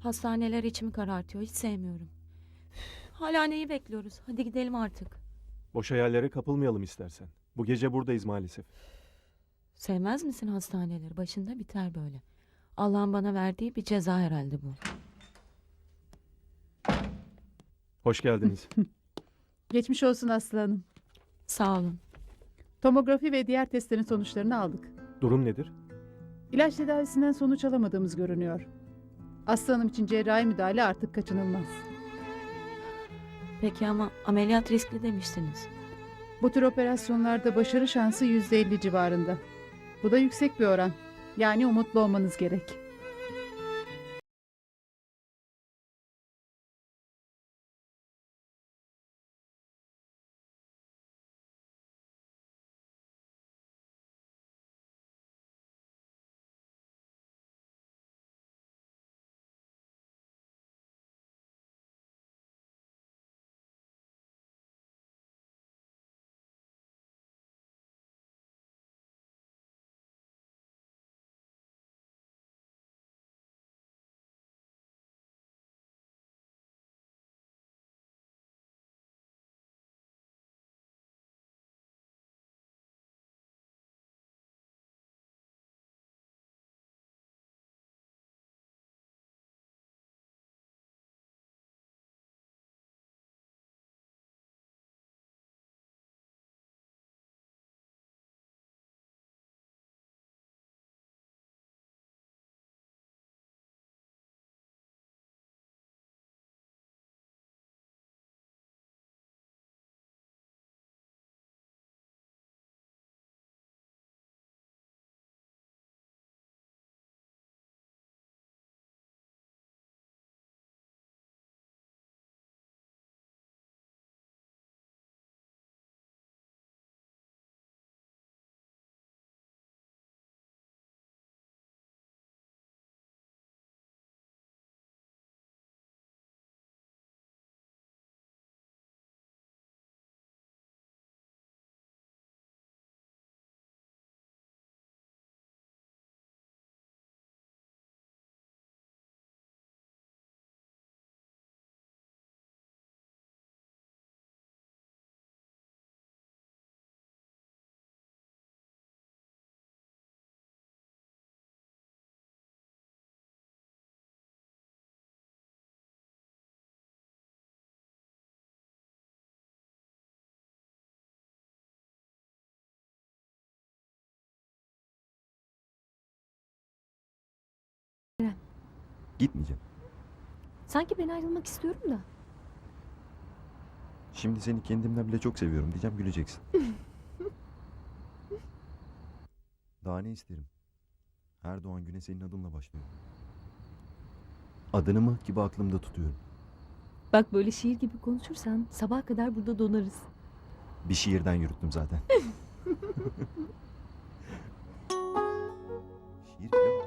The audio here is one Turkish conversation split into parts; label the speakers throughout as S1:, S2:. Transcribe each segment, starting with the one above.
S1: Hastaneler içimi karartıyor. Hiç sevmiyorum. Üf, Hala neyi bekliyoruz? Hadi gidelim artık.
S2: Boş hayallere kapılmayalım istersen. Bu gece buradayız maalesef.
S1: Sevmez misin hastaneleri? Başında biter böyle. Allah'ın bana verdiği bir ceza herhalde bu.
S2: Hoş geldiniz.
S3: Geçmiş olsun Aslı Hanım.
S1: Sağ olun.
S3: Tomografi ve diğer testlerin sonuçlarını aldık.
S2: Durum nedir?
S3: İlaç tedavisinden sonuç alamadığımız görünüyor. Aslı Hanım için cerrahi müdahale artık kaçınılmaz.
S1: Peki ama ameliyat riskli demiştiniz.
S3: Bu tür operasyonlarda başarı şansı %50 civarında. Bu da yüksek bir oran. Yani umutlu olmanız gerek.
S4: Gitmeyeceğim.
S5: Sanki ben ayrılmak istiyorum da.
S4: Şimdi seni kendimden bile çok seviyorum diyeceğim güleceksin. Daha ne isterim? Her doğan güne senin adınla başlıyor. Adını mı gibi aklımda tutuyorum.
S5: Bak böyle şiir gibi konuşursan sabaha kadar burada donarız.
S4: Bir şiirden yürüttüm zaten. Şiir falan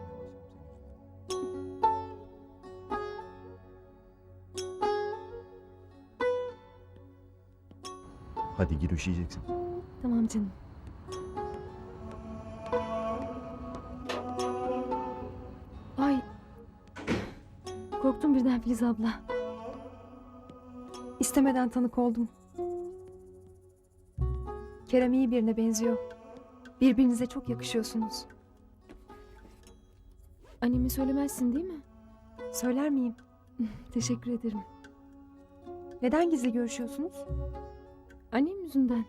S4: Hadi gir üşüyeceksin.
S5: Tamam canım. Ay. Korktum birden Filiz abla.
S6: İstemeden tanık oldum. Kerem iyi birine benziyor. Birbirinize çok yakışıyorsunuz.
S5: Anneme söylemezsin değil mi?
S6: Söyler miyim?
S5: Teşekkür ederim.
S6: Neden gizli görüşüyorsunuz?
S5: Annem yüzünden.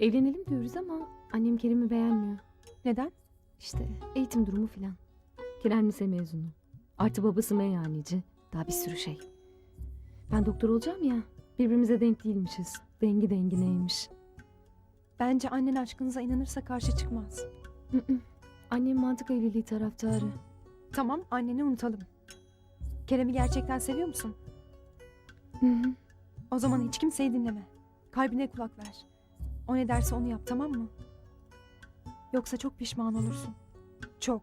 S5: Evlenelim diyoruz ama annem Kerim'i beğenmiyor.
S6: Neden?
S5: İşte eğitim durumu filan. Kerem lise mezunu. Artı babası meyhaneci. Daha bir sürü şey. Ben doktor olacağım ya. Birbirimize denk değilmişiz. Dengi dengi neymiş.
S6: Bence annen aşkınıza inanırsa karşı çıkmaz.
S5: Hı hı. Annem mantık evliliği taraftarı.
S6: Tamam anneni unutalım. Kerem'i gerçekten seviyor musun?
S5: Hı hı.
S6: O zaman hiç kimseyi dinleme. Kalbine kulak ver. O ne derse onu yap tamam mı? Yoksa çok pişman olursun. Çok.